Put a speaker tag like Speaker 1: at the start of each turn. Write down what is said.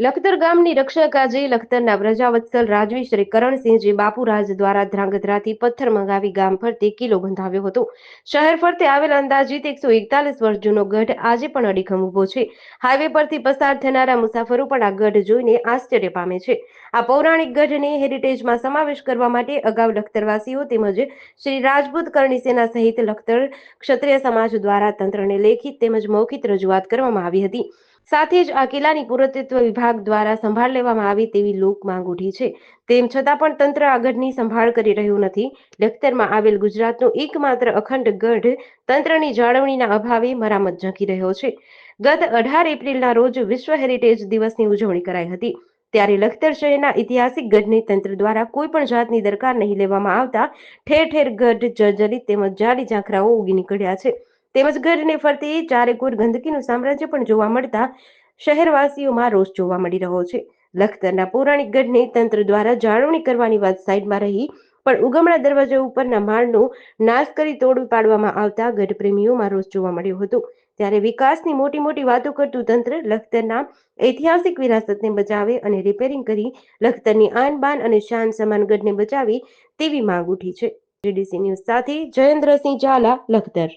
Speaker 1: લખતર ગામની રક્ષા કાજે લખતરના પ્રજાવત્સલ રાજવી શ્રી કરણસિંહજી બાપુરાજ દ્વારા ધ્રાંગધ્રાથી પથ્થર મંગાવી ગામ ફરતે કિલ્લો બંધાવ્યો હતો. શહેર ફરતે આવેલ અંદાજિત એકસો એકતાલીસ વર્ષ જૂનો ગઢ આજે પણ અડીખમ ઊભો છે. હાઈવે પરથી પસાર થનારા મુસાફરો પણ આ ગઢ જોઈને આશ્ચર્ય પામે છે. આ પૌરાણિક ગઢને હેરિટેજમાં સમાવેશ કરવા માટે અગાઉ લખતરવાસીઓ તેમજ શ્રી રાજપૂત કરણી સેના સહિત લખતર ક્ષત્રિય સમાજ દ્વારા તંત્રને લેખિત તેમજ મૌખિક રજૂઆત કરવામાં આવી હતી. સાથે જ આ કિલ્લાની પુરાતત્વ વિભાગ દ્વારા સંભાળ લેવામાં આવે તેવી લોક માંગ ઉઠી છે. તેમ છતાં પણ તંત્ર આગળની સંભાળ કરી રહ્યું નથી. લખતરમાં આવેલ ગુજરાતનો એકમાત્ર અખંડ ગઢ તંત્રની જાળવણીના અભાવે મરામત ઝંકી રહ્યો છે. ગત અઢાર એપ્રિલના રોજ વિશ્વ હેરિટેજ દિવસની ઉજવણી કરાઈ હતી. ત્યારે લખતર શહેરના ઐતિહાસિક ગઢને તંત્ર દ્વારા કોઈ પણ જાતની દરકાર નહીં લેવામાં આવતા ઠેર ઠેર ગઢ જર્જરિત તેમજ જાડી ઝાંખરાઓ ઉગી નીકળ્યા છે. તેમજ ઘરને ફરતી ચારે ચારેકોર ગંદકીનું સામ્રાજ્ય પણ જોવા મળતા શહેરવાસીઓમાં રોષ જોવા મળી રહ્યો છે. લખતરના પૌરાણિક ગઢને તંત્ર દ્વારા જાળવણી કરવાની વાત સાઈડમાં રહી, પણ ઉગમણા દરવાજા ઉપરના માળનો નાશ કરી તોડી પાડવામાં આવતા ગઢ પ્રેમીઓમાં રોષ જોવા મળ્યો હતો. ત્યારે વિકાસની મોટી મોટી વાતો કરતું તંત્ર લખતરના ઐતિહાસિક વિરાસતને બચાવે અને રિપેરિંગ કરી લખતરની આન બાન અને શાન સમાન ગઢને બચાવી તેવી માંગ ઉઠી છે. જીડીસી ન્યૂઝ સાથે જયેન્દ્રસિંહ ઝાલા, લખતર.